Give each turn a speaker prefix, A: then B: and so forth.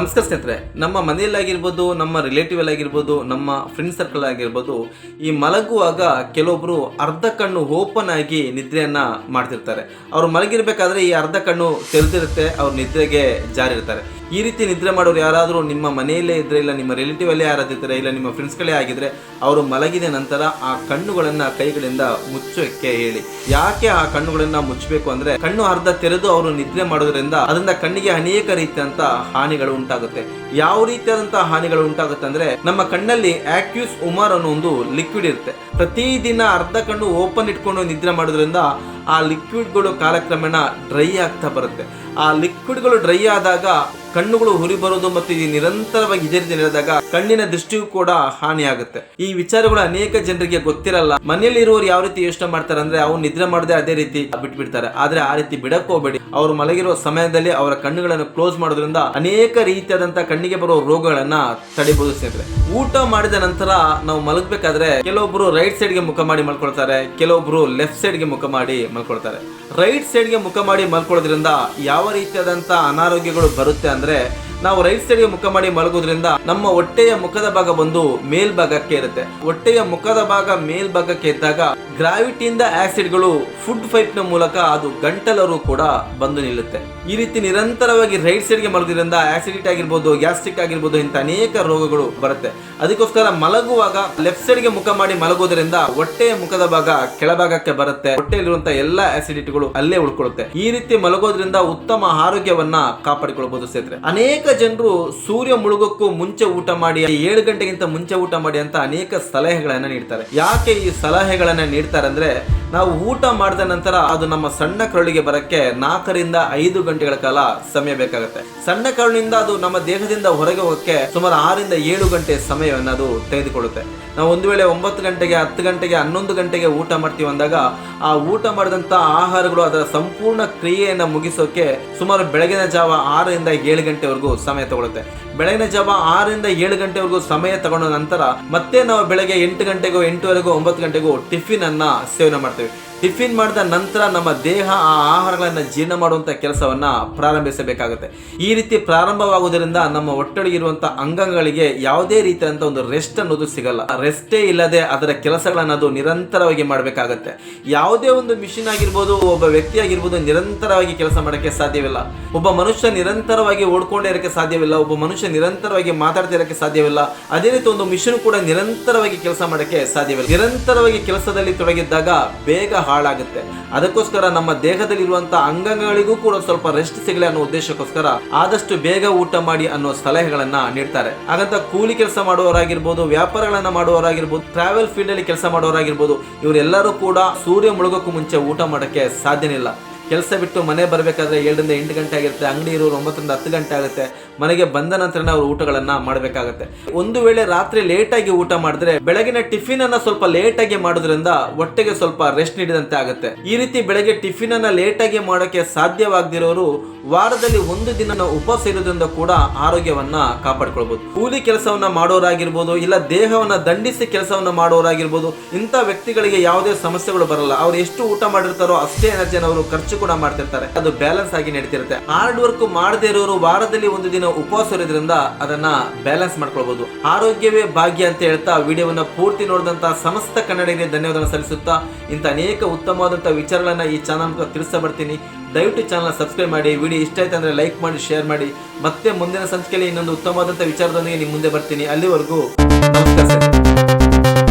A: ನಮಸ್ಕಾರ ಸ್ನೇಹಿತರೆ, ನಮ್ಮ ಮನೆಯಲ್ಲಾಗಿರ್ಬೋದು, ನಮ್ಮ ರಿಲೇಟಿವ್ ಆಗಿರ್ಬೋದು ನಮ್ಮ ಫ್ರೆಂಡ್ ಸರ್ಕಲ್ ಆಗಿರ್ಬೋದು, ಈ ಮಲಗುವಾಗ ಕೆಲವೊಬ್ರು ಅರ್ಧ ಕಣ್ಣು ಓಪನ್ ಆಗಿ ನಿದ್ರೆಯನ್ನ ಮಾಡ್ತಿರ್ತಾರೆ. ಅವ್ರು ಮಲಗಿರ್ಬೇಕಾದ್ರೆ ಈ ಅರ್ಧ ಕಣ್ಣು ತೆರೆದಿರುತ್ತೆ, ಅವ್ರು ನಿದ್ರೆಗೆ ಜಾರಿರ್ತಾರೆ. ಈ ರೀತಿ ನಿದ್ರೆ ಮಾಡೋರು ಯಾರಾದರೂ ನಿಮ್ಮ ಮನೆಯಲ್ಲೇ ಇದ್ರೆ, ಇಲ್ಲ ನಿಮ್ಮ ರಿಲೇಟಿವ್ ಅಲ್ಲೇ ಯಾರಾದಿರ್ತಾರೆ ಇಲ್ಲ ನಿಮ್ಮ ಫ್ರೆಂಡ್ಸ್ಗಳೇ ಆಗಿದ್ರೆ, ಅವರು ಮಲಗಿದ ನಂತರ ಆ ಕಣ್ಣುಗಳನ್ನ ಕೈಗಳಿಂದ ಮುಚ್ಚೋಕ್ಕೆ ಹೇಳಿ. ಯಾಕೆ ಆ ಕಣ್ಣುಗಳನ್ನ ಮುಚ್ಚಬೇಕು ಅಂದ್ರೆ, ಕಣ್ಣು ಅರ್ಧ ತೆರೆದು ಅವರು ನಿದ್ರೆ ಮಾಡೋದ್ರಿಂದ ಅದರಿಂದ ಕಣ್ಣಿಗೆ ಅನೇಕ ರೀತಿಯಂತ ಹಾನಿಗಳು ಉಂಟಾಗುತ್ತೆ. ಯಾವ ರೀತಿಯಾದಂತಹ ಹಾನಿಗಳು ಉಂಟಾಗುತ್ತೆ ಅಂದ್ರೆ ನಮ್ಮ ಕಣ್ಣಲ್ಲಿ ಆಕ್ಯೂಸ್ ಉಮರ್ ಅನ್ನೋ ಒಂದು ಲಿಕ್ವಿಡ್ ಇರುತ್ತೆ. ಪ್ರತಿದಿನ ಅರ್ಧ ಕಣ್ಣು ಓಪನ್ ಇಟ್ಕೊಂಡು ನಿದ್ರೆ ಮಾಡೋದ್ರಿಂದ ಆ ಲಿಕ್ವಿಡ್ಗಳು ಕಾಲಕ್ರಮೇಣ ಡ್ರೈ ಆಗ್ತಾ ಬರುತ್ತೆ. ಆ ಲಿಕ್ವಿಡ್ಗಳು ಡ್ರೈ ಆದಾಗ ಕಣ್ಣುಗಳು ಹುರಿ ಬರೋದು ಮತ್ತು ಈ ನಿರಂತರವಾಗಿ ಇದೇ ರೀತಿ ನಡೆದಾಗ ಕಣ್ಣಿನ ದೃಷ್ಟಿಯೂ ಕೂಡ ಹಾನಿಯಾಗುತ್ತೆ. ಈ ವಿಚಾರಗಳು ಅನೇಕ ಜನರಿಗೆ ಗೊತ್ತಿರಲ್ಲ. ಮನೆಯಲ್ಲಿ ಇರುವವರು ಯಾವ ರೀತಿ ಯೋಚನೆ ಮಾಡ್ತಾರೆ ಅಂದ್ರೆ ಅವ್ರು ನಿದ್ರೆ ಮಾಡದೆ ಅದೇ ರೀತಿ ಬಿಟ್ಬಿಡ್ತಾರೆ. ಆದ್ರೆ ಆ ರೀತಿ ಬಿಡಕ್ ಹೋಗ್ಬೇಡಿ. ಅವ್ರು ಮಲಗಿರುವ ಸಮಯದಲ್ಲಿ ಅವರ ಕಣ್ಣುಗಳನ್ನು ಕ್ಲೋಸ್ ಮಾಡೋದ್ರಿಂದ ಅನೇಕ ರೀತಿಯಾದಂತಹ ಕಣ್ಣಿಗೆ ಬರುವ ರೋಗಗಳನ್ನ ತಡಿಬಹುದು ಸ್ನೇಹಿತರೆ. ಊಟ ಮಾಡಿದ ನಂತರ ನಾವು ಮಲಗಬೇಕಾದ್ರೆ ಕೆಲವೊಬ್ರು ರೈಟ್ ಸೈಡ್ಗೆ ಮುಖ ಮಾಡಿ ಮಲ್ಕೊಳ್ತಾರೆ, ಕೆಲವೊಬ್ರು ಲೆಫ್ಟ್ ಸೈಡ್ಗೆ ಮುಖ ಮಾಡಿ ಮಲ್ಕೊಳ್ತಾರೆ. ರೈಟ್ ಸೈಡ್ಗೆ ಮುಖ ಮಾಡಿ ಮಲ್ಕೊಳ್ಳೋದ್ರಿಂದ ಯಾವ ರೀತಿಯಾದಂತಹ ಅನಾರೋಗ್ಯಗಳು ಬರುತ್ತೆ ಅಂದ್ರೆ ನಾವು ರೈಟ್ ಸೈಡ್ಗೆ ಮುಖ ಮಾಡಿ ಮಲಗೋದ್ರಿಂದ ನಮ್ಮ ಹೊಟ್ಟೆಯ ಮುಖದ ಭಾಗ ಬಂದು ಮೇಲ್ಭಾಗಕ್ಕೆ ಇರುತ್ತೆ. ಹೊಟ್ಟೆಯ ಮುಖದ ಭಾಗ ಮೇಲ್ಭಾಗಕ್ಕೆ ಇದ್ದಾಗ ಗ್ರಾವಿಟಿಯಿಂದ ಆಸಿಡ್ಗಳು ಫುಡ್ ಫೈಟ್ನ ಮೂಲಕ ಅದು ಗಂಟಲರು ಕೂಡ ಬಂದು ನಿಲ್ಲುತ್ತೆ. ಈ ರೀತಿ ನಿರಂತರವಾಗಿ ರೈಟ್ ಸೈಡ್ಗೆ ಮಲಗೋದ್ರಿಂದ ಆಸಿಡಿಟಿ ಆಗಿರ್ಬೋದು, ಗ್ಯಾಸ್ಟ್ರಿಕ್ ಆಗಿರ್ಬೋದು ಇಂಥ ಅನೇಕ ರೋಗಗಳು ಬರುತ್ತೆ. ಅದಕ್ಕೋಸ್ಕರ ಮಲಗುವಾಗ ಲೆಫ್ಟ್ ಸೈಡ್ಗೆ ಮುಖ ಮಾಡಿ ಮಲಗೋದ್ರಿಂದ ಹೊಟ್ಟೆಯ ಮುಖದ ಭಾಗ ಕೆಳಭಾಗಕ್ಕೆ ಬರುತ್ತೆ. ಹೊಟ್ಟೆಯಲ್ಲಿರುವಂತಹ ಎಲ್ಲಾ ಆಸಿಡಿಟಿಗಳು ಅಲ್ಲೇ ಉಳ್ಕೊಳ್ಳುತ್ತೆ. ಈ ರೀತಿ ಮಲಗೋದ್ರಿಂದ ಉತ್ತಮ ಆರೋಗ್ಯವನ್ನ ಕಾಪಾಡಿಕೊಳ್ಬಹುದು ಸ್ನೇಹಿತರೆ. ಅನೇಕ ಜನರು ಸೂರ್ಯ ಮುಳುಗಕ್ಕೂ ಮುಂಚೆ ಊಟ ಮಾಡಿ ಏಳು ಗಂಟೆಗಿಂತ ಮುಂಚೆ ಊಟ ಮಾಡಿ ಅಂತ ಅನೇಕ ಸಲಹೆಗಳನ್ನ ನೀಡ್ತಾರೆ. ಯಾಕೆ ಈ ಸಲಹೆಗಳನ್ನ ನೀಡ್ತಾರೆ ಅಂದ್ರೆ ನಾವು ಊಟ ಮಾಡಿದ ನಂತರ ಅದು ನಮ್ಮ ಸಣ್ಣ ಕರುಳಿಗೆ ಬರಕ್ಕೆ ನಾಲ್ಕರಿಂದ ಐದು ಗಂಟೆಗಳ ಕಾಲ ಸಮಯ ಬೇಕಾಗುತ್ತೆ. ಸಣ್ಣ ಕರುಳಿನಿಂದ ಅದು ನಮ್ಮ ದೇಹದಿಂದ ಹೊರಗೆ ಹೋಗಕ್ಕೆ ಸುಮಾರು ಆರಿಂದ ಏಳು ಗಂಟೆ ಸಮಯವನ್ನು ಅದು ತೆಗೆದುಕೊಳ್ಳುತ್ತೆ. ನಾವು ಒಂದು ವೇಳೆ ಒಂಬತ್ತು ಗಂಟೆಗೆ, ಹತ್ತು ಗಂಟೆಗೆ, ಹನ್ನೊಂದು ಗಂಟೆಗೆ ಊಟ ಮಾಡ್ತೀವಿ ಅಂದಾಗ ಆ ಊಟ ಮಾಡಿದಂಥ ಆಹಾರಗಳು ಅದರ ಸಂಪೂರ್ಣ ಕ್ರಿಯೆಯನ್ನು ಮುಗಿಸೋಕೆ ಸುಮಾರು ಬೆಳಗಿನ ಜಾವ ಆರರಿಂದ ಏಳು ಗಂಟೆವರೆಗೂ ಸಮಯ ತಗೊಳುತ್ತೆ. ಬೆಳಗಿನ ಜಾವ ಆರರಿಂದ ಏಳು ಗಂಟೆವರೆಗೂ ಸಮಯ ತಗೊಂಡ ನಂತರ ಮತ್ತೆ ನಾವು ಬೆಳಗ್ಗೆ ಎಂಟು ಗಂಟೆಗೋ, ಎಂಟುವರೆಗೂ, ಒಂಬತ್ತು ಗಂಟೆಗೂ ಟಿಫಿನ್ ಅನ್ನ ಸೇವನೆ ಮಾಡ್ತೇವೆ. ಟಿಫಿನ್ ಮಾಡಿದ ನಂತರ ನಮ್ಮ ದೇಹ ಆ ಆಹಾರಗಳನ್ನು ಜೀರ್ಣ ಮಾಡುವಂಥ ಕೆಲಸವನ್ನು ಪ್ರಾರಂಭಿಸಬೇಕಾಗುತ್ತೆ. ಈ ರೀತಿ ಪ್ರಾರಂಭವಾಗುವುದರಿಂದ ನಮ್ಮ ಒಟ್ಟೊಳಗಿರುವಂಥ ಅಂಗಗಳಿಗೆ ಯಾವುದೇ ರೀತಿಯಾದಂಥ ಒಂದು ರೆಸ್ಟ್ ಅನ್ನೋದು ಸಿಗಲ್ಲ. ರೆಸ್ಟೇ ಇಲ್ಲದೆ ಅದರ ಕೆಲಸಗಳನ್ನು ಅದು ನಿರಂತರವಾಗಿ ಮಾಡಬೇಕಾಗತ್ತೆ. ಯಾವುದೇ ಒಂದು ಮಿಷಿನ್ ಆಗಿರ್ಬೋದು, ಒಬ್ಬ ವ್ಯಕ್ತಿ ಆಗಿರ್ಬೋದು ನಿರಂತರವಾಗಿ ಕೆಲಸ ಮಾಡೋಕ್ಕೆ ಸಾಧ್ಯವಿಲ್ಲ. ಒಬ್ಬ ಮನುಷ್ಯ ನಿರಂತರವಾಗಿ ಓಡ್ಕೊಂಡೇ ಇರೋಕ್ಕೆ ಸಾಧ್ಯವಿಲ್ಲ. ಒಬ್ಬ ಮನುಷ್ಯ ನಿರಂತರವಾಗಿ ಮಾತಾಡ್ತಾ ಇರೋಕ್ಕೆ ಸಾಧ್ಯವಿಲ್ಲ. ಅದೇ ರೀತಿ ಒಂದು ಮಿಷಿನ್ ಕೂಡ ನಿರಂತರವಾಗಿ ಕೆಲಸ ಮಾಡೋಕ್ಕೆ ಸಾಧ್ಯವಿಲ್ಲ. ನಿರಂತರವಾಗಿ ಕೆಲಸದಲ್ಲಿ ತೊಡಗಿದ್ದಾಗ ಬೇಗ ಹಾಳಾಗುತ್ತೆ. ಅದಕ್ಕೋಸ್ಕರ ನಮ್ಮ ದೇಹದಲ್ಲಿರುವಂಥ ಅಂಗಗಳಿಗೂ ಕೂಡ ಸ್ವಲ್ಪ ರೆಸ್ಟ್ ಸಿಗಲಿ ಅನ್ನೋ ಉದ್ದೇಶಕ್ಕೋಸ್ಕರ ಆದಷ್ಟು ಬೇಗ ಊಟ ಮಾಡಿ ಅನ್ನೋ ಸಲಹೆಗಳನ್ನ ನೀಡ್ತಾರೆ. ಹಾಗಂತ ಕೂಲಿ ಕೆಲಸ ಮಾಡುವವರಾಗಿರ್ಬೋದು, ವ್ಯಾಪಾರಗಳನ್ನ ಮಾಡುವವರಾಗಿರ್ಬೋದು ಟ್ರಾವೆಲ್ ಫೀಲ್ಡ್ ಅಲ್ಲಿ ಕೆಲಸ ಮಾಡುವವರಾಗಿರ್ಬೋದು, ಇವರೆಲ್ಲರೂ ಕೂಡ ಸೂರ್ಯ ಮುಳುಗಕ್ಕೂ ಮುಂಚೆ ಊಟ ಮಾಡೋಕ್ಕೆ ಸಾಧ್ಯನಿಲ್ಲ ಕೆಲಸ ಬಿಟ್ಟು ಮನೆ ಬರಬೇಕಾದ್ರೆ ಏಳರಿಂದ ಎಂಟು ಗಂಟೆ ಆಗಿರುತ್ತೆ, ಅಂಗಡಿ ಇರೋರು ಒಂಬತ್ತರಿಂದ ಹತ್ತು ಗಂಟೆ ಆಗುತ್ತೆ, ಮನೆಗೆ ಬಂದ ನಂತರನೇ ಅವರು ಊಟಗಳನ್ನು ಮಾಡಬೇಕಾಗುತ್ತೆ. ಒಂದು ವೇಳೆ ರಾತ್ರಿ ಲೇಟಾಗಿ ಊಟ ಮಾಡಿದ್ರೆ ಬೆಳಗಿನ ಟಿಫಿನ್ ಅನ್ನ ಸ್ವಲ್ಪ ಲೇಟಾಗಿ ಮಾಡೋದ್ರಿಂದ ಹೊಟ್ಟೆಗೆ ಸ್ವಲ್ಪ ರೆಸ್ಟ್ ನೀಡಿದಂತೆ ಆಗುತ್ತೆ. ಈ ರೀತಿ ಬೆಳಗ್ಗೆ ಟಿಫಿನ್ ಅನ್ನ ಲೇಟಾಗಿ ಮಾಡೋಕೆ ಸಾಧ್ಯವಾಗದಿರೋರು ವಾರದಲ್ಲಿ ಒಂದು ದಿನ ಉಪವಾಸ ಇರೋದ್ರಿಂದ ಕೂಡ ಆರೋಗ್ಯವನ್ನ ಕಾಪಾಡ್ಕೊಳ್ಬಹುದು ಕೂಲಿ ಕೆಲಸವನ್ನ ಮಾಡೋರಾಗಿರ್ಬೋದು, ಇಲ್ಲ ದೇಹವನ್ನ ದಂಡಿಸಿ ಕೆಲಸವನ್ನ ಮಾಡೋರಾಗಿರ್ಬೋದು, ಇಂಥ ವ್ಯಕ್ತಿಗಳಿಗೆ ಯಾವುದೇ ಸಮಸ್ಯೆಗಳು ಬರಲ್ಲ. ಅವ್ರು ಎಷ್ಟು ಊಟ ಮಾಡಿರ್ತಾರೋ ಅಷ್ಟೇ ಎನರ್ಜಿಯನ್ನು ಅವರು ಖರ್ಚು ಕೂಡ ಮಾಡ್ತಿರ್ತಾರೆ. ಅದು ಬ್ಯಾಲೆನ್ಸ್ ಆಗಿ ನಡೀತಿರುತ್ತೆ. ಹಾರ್ಡ್ ವರ್ಕ್ ಮಾಡದೇ ಇರೋರು ವಾರದಲ್ಲಿ ಒಂದು ದಿನ ಉಪವಾಸ ಇರೋದ್ರಿಂದ ಅದನ್ನ ಬ್ಯಾಲೆನ್ಸ್ ಮಾಡ್ಕೊಳ್ಬಹುದು ಆರೋಗ್ಯವೇ ಭಾಗ್ಯ ಅಂತ ಹೇಳ್ತಾ ವಿಡಿಯೋವನ್ನ ಪೂರ್ತಿ ನೋಡಿದಂತ ಸಮಸ್ತ ಕನ್ನಡಿಗರಿಗೆ ಧನ್ಯವಾದ ಸಲ್ಲಿಸುತ್ತಾ ಇಂಥ ಅನೇಕ ಉತ್ತಮವಾದಂತಹ ವಿಚಾರಗಳನ್ನ ಈ ಚಾನಲ್ ತಿಳಿಸ್ತಾ ಬರ್ತೀನಿ ದಯವಿಟ್ಟು ಚಾನಲ್ ಸಬ್ಸ್ಕ್ರೈಬ್ ಮಾಡಿ, ವಿಡಿಯೋ ಇಷ್ಟ ಆಯ್ತು ಅಂದ್ರೆ ಲೈಕ್ ಮಾಡಿ ಶೇರ್ ಮಾಡಿ. ಮತ್ತೆ ಮುಂದಿನ ಸಂಚಿಕೆಯಲ್ಲಿ ಇನ್ನೊಂದು ಉತ್ತಮವಾದಂತಹ ವಿಚಾರದೊಂದಿಗೆ ನಿಮ್ಮ ಮುಂದೆ ಬರ್ತೀನಿ. ಅಲ್ಲಿವರೆಗೂ ನಮಸ್ಕಾರ